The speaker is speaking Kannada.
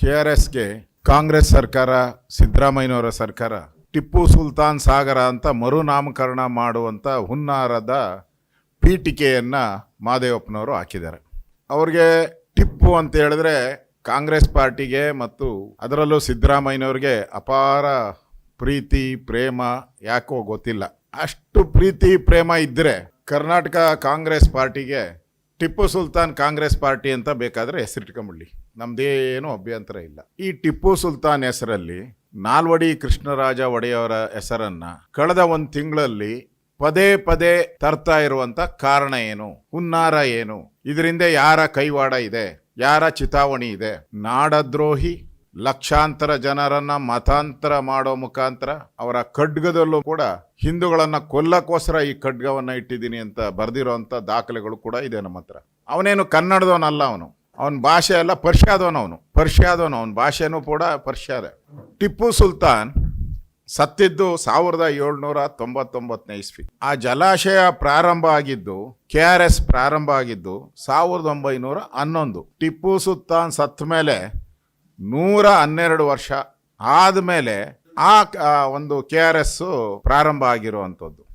ಕೆ ಆರ್ ಎಸ್ಗೆ ಕಾಂಗ್ರೆಸ್ ಸರ್ಕಾರ, ಸಿದ್ದರಾಮಯ್ಯನವರ ಸರ್ಕಾರ, ಟಿಪ್ಪು ಸುಲ್ತಾನ್ ಸಾಗರ ಅಂತ ಮರುನಾಮಕರಣ ಮಾಡುವಂಥ ಹುನ್ನಾರದ ಪೀಠಿಕೆಯನ್ನು ಮಾದೇವಪ್ಪನವರು ಹಾಕಿದ್ದಾರೆ. ಅವ್ರಿಗೆ ಟಿಪ್ಪು ಅಂತ ಹೇಳಿದ್ರೆ ಕಾಂಗ್ರೆಸ್ ಪಾರ್ಟಿಗೆ ಮತ್ತು ಅದರಲ್ಲೂ ಸಿದ್ದರಾಮಯ್ಯನವ್ರಿಗೆ ಅಪಾರ ಪ್ರೀತಿ, ಪ್ರೇಮ ಯಾಕೋ ಗೊತ್ತಿಲ್ಲ. ಅಷ್ಟು ಪ್ರೀತಿ, ಪ್ರೇಮ ಇದ್ದರೆ ಕರ್ನಾಟಕ ಕಾಂಗ್ರೆಸ್ ಪಾರ್ಟಿಗೆ ಟಿಪ್ಪು ಸುಲ್ತಾನ್ ಕಾಂಗ್ರೆಸ್ ಪಾರ್ಟಿ ಅಂತ ಬೇಕಾದರೆ ಹೆಸರಿಟ್ಕೊಂಬಿಡ್ಲಿ ನಮ್ಮದೇನೂ ಅಭ್ಯಂತರ ಇಲ್ಲ. ಈ ಟಿಪ್ಪು ಸುಲ್ತಾನ್ ಹೆಸರಲ್ಲಿ ನಾಲ್ವಡಿ ಕೃಷ್ಣರಾಜ ಒಡೆಯವರ ಹೆಸರನ್ನು ಕಳೆದ ಒಂದು ತಿಂಗಳಲ್ಲಿ ಪದೇ ಪದೇ ತರ್ತಾ ಇರುವಂತ ಕಾರಣ ಏನು? ಹುನ್ನಾರ ಏನು? ಇದರಿಂದ ಯಾರ ಕೈವಾಡ ಇದೆ? ಯಾರ ಚಿತಾವಣಿ ಇದೆ? ನಾಡದ್ರೋಹಿ? ಲಕ್ಷಾಂತರ ಜನರನ್ನ ಮತಾಂತರ ಮಾಡೋ ಮುಖಾಂತರ ಅವರ ಖಡ್ಗದಲ್ಲೂ ಕೂಡ ಹಿಂದೂಗಳನ್ನ ಕೊಲ್ಲಕ್ಕೋಸ್ಕರ ಈ ಖಡ್ಗವನ್ನ ಇಟ್ಟಿದ್ದೀನಿ ಅಂತ ಬರ್ದಿರೋಂಥ ದಾಖಲೆಗಳು ಕೂಡ ಇದೆ ನಮ್ಮ ಹತ್ರ. ಅವನೇನು ಕನ್ನಡದವನಲ್ಲ ಅವನು. ಅವನ ಭಾಷೆ ಎಲ್ಲ ಪರ್ಷ್ಯಾದವನು ಅವನು. ಪರ್ಷ್ಯಾದವನು. ಅವನ ಭಾಷೆನೂ ಕೂಡ ಪರ್ಷ್ಯಾದೆ. ಟಿಪ್ಪು ಸುಲ್ತಾನ್ ಸತ್ತಿದ್ದು ಸಾವಿರದ ಏಳ್ನೂರ ತೊಂಬತ್ತೊಂಬತ್ತನೇ ಇಸ್ವಿ. ಆ ಜಲಾಶಯ ಪ್ರಾರಂಭ ಆಗಿದ್ದು, ಕೆ ಆರ್ ಎಸ್ ಪ್ರಾರಂಭ ಆಗಿದ್ದು ಸಾವಿರದ ಒಂಬೈನೂರ ಹನ್ನೊಂದು. ಟಿಪ್ಪು ಸುಲ್ತಾನ್ ಸತ್ತ ಮೇಲೆ ನೂರ ಹನ್ನೆರಡು ವರ್ಷ ಆದಮೇಲೆ ಆ ಒಂದು ಕೆ ಆರ್ ಎಸ್ ಪ್ರಾರಂಭ ಆಗಿರುವಂಥದ್ದು.